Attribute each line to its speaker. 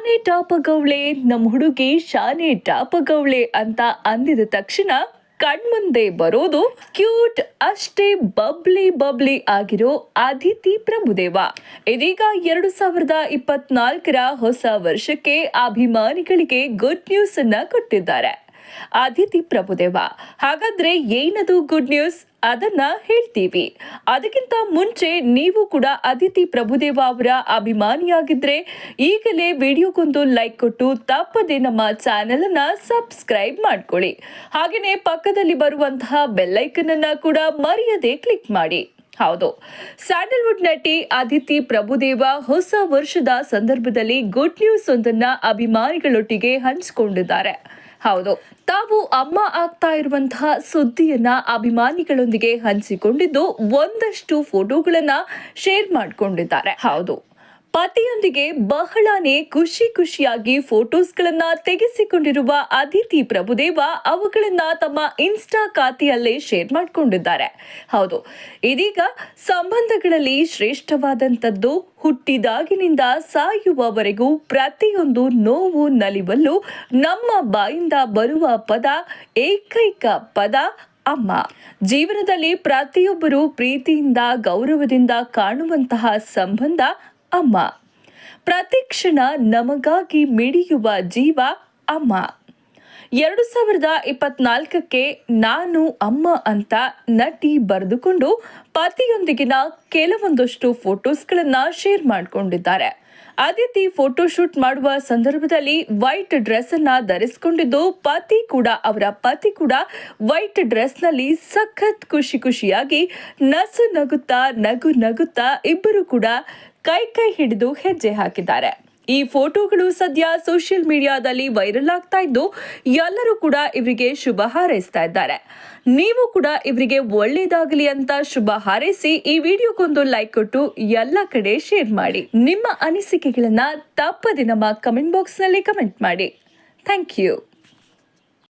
Speaker 1: ಶಾನೆ ಟಾಪಗೌಳೆ ನಮ್ಮ ಹುಡುಗಿ ಶಾನೆ ಟಾಪಗೌಳೆ ಅಂತ ಅಂದಿದ ತಕ್ಷಣ ಕಣ್ಮುಂದೆ ಬರೋದು ಕ್ಯೂಟ್, ಅಷ್ಟೇ ಬಬ್ಲಿ ಬಬ್ಲಿ ಆಗಿರೋ ಅದಿತಿ ಪ್ರಭುದೇವ. ಇದೀಗ ಎರಡು ಸಾವಿರದ ಇಪ್ಪತ್ನಾಲ್ಕರ ಹೊಸ ವರ್ಷಕ್ಕೆ ಅಭಿಮಾನಿಗಳಿಗೆ ಗುಡ್ ನ್ಯೂಸ್ ಅನ್ನ ಕೊಟ್ಟಿದ್ದಾರೆ. ಅದಿತಿ ಪ್ರಭುದೇವ. ಹಾಗಾದ್ರೆ ಏನದು ಗುಡ್ ನ್ಯೂಸ್ ಅದನ್ನ ಹೇಳ್ತೀವಿ. ಅದಕ್ಕಿಂತ ಮುಂಚೆ ನೀವು ಕೂಡ ಅದಿತಿ ಪ್ರಭುದೇವ ಅವರ ಅಭಿಮಾನಿಯಾಗಿದ್ರೆ ಈಗಲೇ ವಿಡಿಯೋಗೊಂದು ಲೈಕ್ ಕೊಟ್ಟು ತಪ್ಪದೆ ನಮ್ಮ ಚಾನೆಲ್ ಅನ್ನ ಸಬ್ಸ್ಕ್ರೈಬ್ ಮಾಡ್ಕೊಳ್ಳಿ. ಹಾಗೆಯೇ ಪಕ್ಕದಲ್ಲಿ ಬರುವಂತಹ ಬೆಲ್ಲೈಕನ್ ಅನ್ನ ಕೂಡ ಮರೆಯದೆ ಕ್ಲಿಕ್ ಮಾಡಿ. ಹೌದು. ಸ್ಯಾಂಡಲ್ವುಡ್ ನಟಿ ಅದಿತಿ ಪ್ರಭುದೇವ ಹೊಸ ವರ್ಷದ ಸಂದರ್ಭದಲ್ಲಿ ಗುಡ್ ನ್ಯೂಸ್ ಒಂದನ್ನ ಅಭಿಮಾನಿಗಳೊಟ್ಟಿಗೆ ಹಂಚಿಕೊಂಡಿದ್ದಾರೆ. ಹೌದು. ತಾವು ಅಮ್ಮ ಆಗ್ತಾ ಇರುವಂತಹ ಸುದ್ದಿಯನ್ನ ಅಭಿಮಾನಿಗಳೊಂದಿಗೆ ಹಂಚಿಕೊಂಡಿದ್ದು ಒಂದಷ್ಟು ಫೋಟೋಗಳನ್ನ ಶೇರ್ ಮಾಡಿಕೊಂಡಿದ್ದಾರೆ. ಹೌದು. ಪತಿಯೊಂದಿಗೆ ಬಹಳನೇ ಖುಷಿ ಖುಷಿಯಾಗಿ ಫೋಟೋಸ್ಗಳನ್ನ ತೆಗೆಸಿಕೊಂಡಿರುವ ಅದಿತಿ ಪ್ರಭುದೇವ ಅವುಗಳನ್ನ ತಮ್ಮ ಇನ್ಸ್ಟಾ ಖಾತೆಯಲ್ಲೇ ಶೇರ್ ಮಾಡಿಕೊಂಡಿದ್ದಾರೆ. ಹೌದು, ಇದೀಗ ಸಂಬಂಧಗಳಲ್ಲಿ ಶ್ರೇಷ್ಠವಾದಂಥದ್ದು ಹುಟ್ಟಿದಾಗಿನಿಂದ ಸಾಯುವವರೆಗೂ ಪ್ರತಿಯೊಂದು ನೋವು ನಲಿವಲ್ಲೂ ನಮ್ಮ ಬಾಯಿಂದ ಬರುವ ಪದ ಏಕೈಕ ಪದ ಅಮ್ಮ. ಜೀವನದಲ್ಲಿ ಪ್ರತಿಯೊಬ್ಬರು ಪ್ರೀತಿಯಿಂದ ಗೌರವದಿಂದ ಕಾಣುವಂತಹ ಸಂಬಂಧ ಅಮ್ಮ. ಪ್ರತಿಕ್ಷಣ ನಮಗಾಗಿ ಮಿಡಿಯುವ ಜೀವ ಅಮ್ಮ. ಎರಡು ಸಾವಿರದ ಇಪ್ಪತ್ನಾಲ್ಕಕ್ಕೆ ನಾನು ಅಮ್ಮ ಅಂತ ನಟಿ ಬರೆದುಕೊಂಡು ಪತಿಯೊಂದಿಗಿನ ಕೆಲವೊಂದಷ್ಟು ಫೋಟೋಸ್ಗಳನ್ನು ಶೇರ್ ಮಾಡಿಕೊಂಡಿದ್ದಾರೆ. ಅದಿತಿ ಫೋಟೋಶೂಟ್ ಮಾಡುವ ಸಂದರ್ಭದಲ್ಲಿ ವೈಟ್ ಡ್ರೆಸ್ ಅನ್ನ ಧರಿಸಿಕೊಂಡಿದ್ದು ಪತಿ ಕೂಡ, ಅವರ ಪತಿ ಕೂಡ ವೈಟ್ ಡ್ರೆಸ್ನಲ್ಲಿ ಸಖತ್ ಖುಷಿ ಖುಷಿಯಾಗಿ ನಸು ನಗುತ್ತಾ, ನಗು ನಗುತ್ತಾ ಇಬ್ಬರು ಕೂಡ ಕೈ ಕೈ ಹಿಡಿದು ಹೆಜ್ಜೆ ಹಾಕಿದ್ದಾರೆ. ಈ ಫೋಟೋಗಳು ಸದ್ಯ ಸೋಷಿಯಲ್ ಮೀಡಿಯಾದಲ್ಲಿ ವೈರಲ್ ಆಗ್ತಾ ಇದ್ದು, ಎಲ್ಲರೂ ಕೂಡ ಇವರಿಗೆ ಶುಭ ಹಾರೈಸ್ತಾ ಇದ್ದಾರೆ. ನೀವು ಕೂಡ ಇವರಿಗೆ ಒಳ್ಳೇದಾಗಲಿ ಅಂತ ಶುಭ ಹಾರೈಸಿ, ಈ ವಿಡಿಯೋಗೊಂದು ಲೈಕ್ ಕೊಟ್ಟು ಎಲ್ಲ ಕಡೆ ಶೇರ್ ಮಾಡಿ. ನಿಮ್ಮ ಅನಿಸಿಕೆಗಳನ್ನ ತಪ್ಪದೆ ನಮ್ಮ ಕಮೆಂಟ್ ಬಾಕ್ಸ್ನಲ್ಲಿ ಕಮೆಂಟ್ ಮಾಡಿ. Thank you.